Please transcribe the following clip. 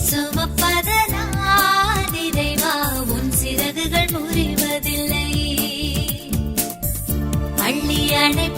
சுமப்பதனால் இறைவா உன் சிறகுகள் முறிவதில்லை. அள்ளி அணைப்பதனால்